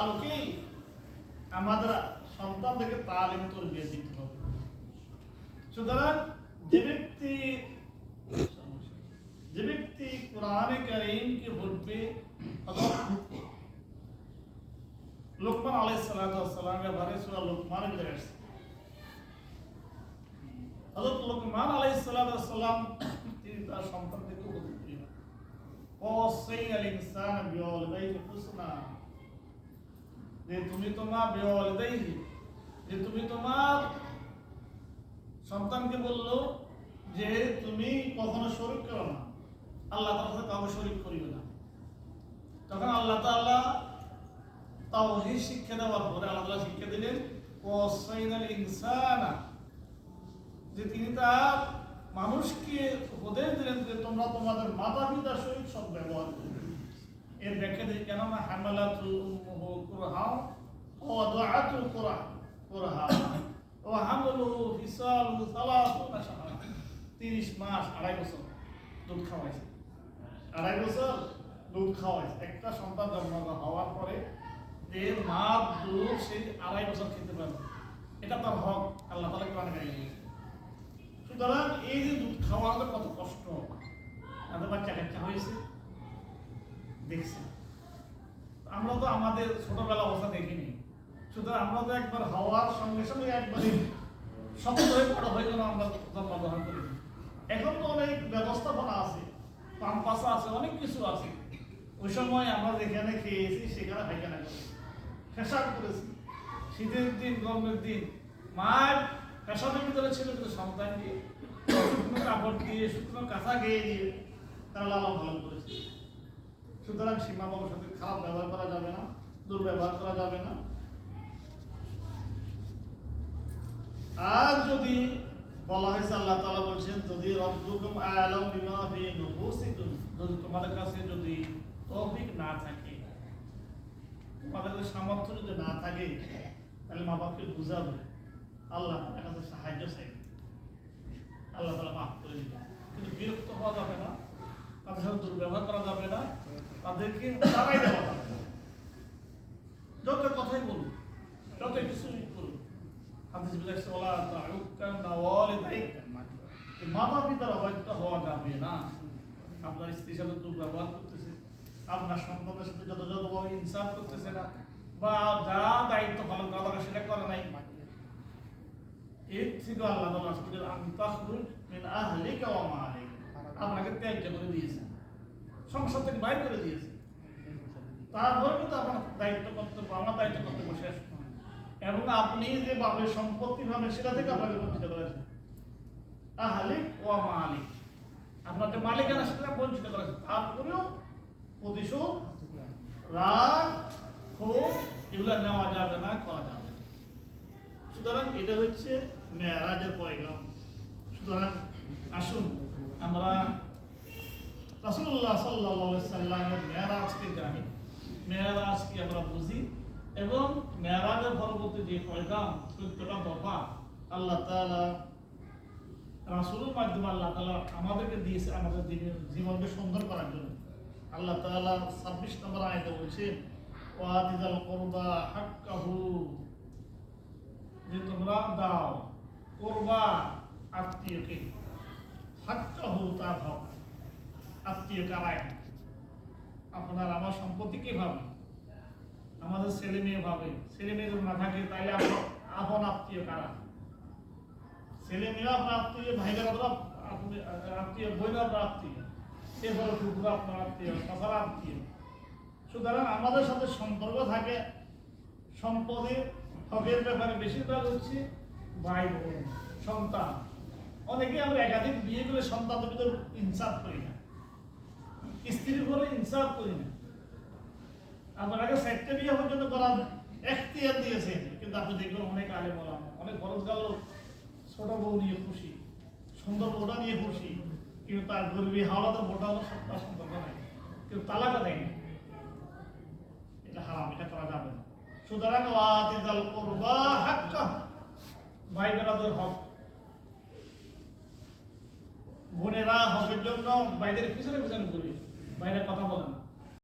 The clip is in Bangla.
আলোকেই আমাদের সন্তানদেরকে তালিম দিতে হবে। সুতরাং যে ব্যক্তি যে ব্যক্তি কোরআনে অথবা লোকমান ব্যাপারে সূরা হযরত লোকমান আলাইহিস সালাতু সালাম তিনি তার দিলেন ওয়াসাইনাল ইনসানা বিওয়ালিদাইহি হুসনা যে তুমি তোমার বিওয়ালিদাইহি যে তুমি তোমার সন্তানকে বলল যে তুমি কখনো শরীক করো না। আল্লাহ সাথে কাউকে শরীক করিবে না। তখন আল্লাহ তাআলা তাওহীদ শিক্ষা দেওয়ার পরে আল্লাহ তাআলা শিক্ষা দিলেন, ওয়াসাইনাল ইনসানা যে তিনি তার মানুষকে উপদেশ দিলেন যে তোমরা তোমাদের মাতা পিতার সহিত সব ব্যবহার করবে। এর ব্যাখ্যা দিই, কেননা হামালাতু উম্মুহু কুরহা ও দুআতু কুরহা কুরহা ও হামলুহু ফিসালু সালাসুনা শাহরা। 30 মাস আড়াই বছর খাওয়াইছে। আড়াই বছর খাওয়াইছে। একটা সন্তান হওয়ার পরে যে মা আড়াই বছর খেতে পারবে। এটা তার হক। আল্লাহ তাআলা কোরআনে দিয়েছে সুতরাং এই যে দুধ খাওয়াটা কত কষ্ট। তাদের বাচ্চা কাচ্চা হয়েছে। দেখছি আমরা তো আমাদের ছোটবেলা অবস্থা দেখিনি। সুতরাং আমরা তো একবার হওয়ার সঙ্গে সঙ্গে একবারে শক্ত হয়ে হয়ে গেল আমরা করি। এখন তো অনেক ব্যবস্থাপনা আছে আছে, অনেক কিছু আছে। ওই সময় আমরা যেখানে খেয়েছি, সেখানে করেছি। শীতের দিন, গরমের দিন। ভিতরে ছিল কিন্তু সন্তান দিয়ে শুকনো কাপড় দিয়ে, শুকনো কাঁথা গেয়ে দিয়ে তারা লালন পালন করেছে। সুতরাং সীমা বাবার সাথে খারাপ ব্যবহার করা যাবে না, দুর্ব্যবহার করা যাবে না। আর যদি বলা হয়েছে, আল্লাহ তাআলা বলছেন, যদি রব্বুকুম আলাম বিমা ফি নুফুসিকুম যদি তোমাদের কাছে যদি তৌফিক না থাকে, তোমাদের কাছে সামর্থ্য যদি না থাকে, তাহলে মা বাপকে বুঝাবে। আল্লাহ তার কাছে সাহায্য চাই আল্লাহ তালা মাফ করে দিবে কিন্তু বিরক্ত হওয়া যাবে না, তাদের সাথে দুর্ব্যবহার করা যাবে না, তাদেরকে তারাই দেওয়া যাবে। যত কথাই বলুন কিছু করুন হাদিস বিলাসে বলা তাউক্কান ওয়ালিদাইকা মাতা পিতার হওয়া যাবে না। আপনার স্ত্রীর সাথে দুর্ব্যবহার করতেছে, আপনার সন্তানের সাথে ইনসাফ করতেছে না, বা যা দায়িত্ব পালন করা সেটা করে নাই এর থেকে আল্লাহ তাআলা আসলে তাখরুজ মিন আহলিকা ওয়া মালিক। আপনাকে ত্যাগ করে দিয়েছে। সংসার থেকে বাইর করে দিয়েছে। তারপরে কিন্তু আপনার দায়িত্ব কর্তব্য, আমার দায়িত্ব কর্তব্য শেষ। এবং আপনি যে বাপের সম্পত্তি পাবেন সেটা থেকে আপনাকে বঞ্চিত করেছে আহলিক ও মালিক। আপনার যে মালিকানা সেটা বঞ্চিত করেছে তারপরেও প্রতিশোধ, রাগ, ক্ষোভ, এগুলো নেওয়া যাবে না, করা যাবে সুতরাং এটা হচ্ছে মেয়ারাজের পয়গাম সুতরাং আসুন, আমরা রাসূলুল্লাহ সাল্লাল্লাহু আলাইহি সাল্লামের মেয়ারাজকে জানি। মেয়ারাজকে আমরা বুঝি এবং মেয়ারাজের পরবর্তী যে পয়গাম চোদ্দটা দফা আল্লাহ তাআলা রাসূলের মাধ্যমে আল্লাহ তাআলা আমাদেরকে দিয়েছে আমাদের দিনের জীবনকে সুন্দর করার জন্য। আল্লাহ তাআলা 26 নম্বর আয়াতে বলছেন ওয়াদিজাল কুরবা হাক্কাহু। যে তোমরা দাও করবা আত্মীয়কে হাক্কাহু তার হক আত্মীয় কারায়। আপনার আমার সম্পত্তি কে ভাবে? আমাদের ছেলে মেয়ে ভাবে। ছেলে মেয়ে না থাকে তাহলে আপন আত্মীয় কারা? ছেলে মেয়ে আপনার আত্মীয় আপনি- আত্মীয় বোন আপনার আত্মীয়। এরপরে কুকুর আপনার আত্মীয় তাছাড়া আত্মীয়। সুতরাং আমাদের সাথে সম্পর্ক থাকে। সম্পদের হকের ব্যাপারে বেশিরভাগ হচ্ছে। ভাই, বোন, সন্তান। অনেকে আমরা একাধিক বিয়ে করে সন্তানের ভিতর ইনসাফ করি না। স্ত্রীর উপরে ইনসাফ করি না। আমার আগে চারটে বিয়ে পর্যন্ত করার এখতিয়ার দিয়েছে। কিন্তু আপনি দেখবেন অনেক আগে বললাম অনেক খরচ গেল ছোট বউ নিয়ে খুশি, সুন্দর বউটা নিয়ে খুশি। কিন্তু তার গরিবী হাওলাতে বউটা হলো সত্তা সম্পর্ক নাই। কিন্তু তালাকা দেয়নি এটা হারাম, এটা করা যাবে না। সুতরাং ওয়াতিদাল কুরবা হাক্কা ভাই বেরাদের হক বোনেরা হকের জন্য বাইরের পিছনে পিছনে ঘুরি বাইরে কথা বলেন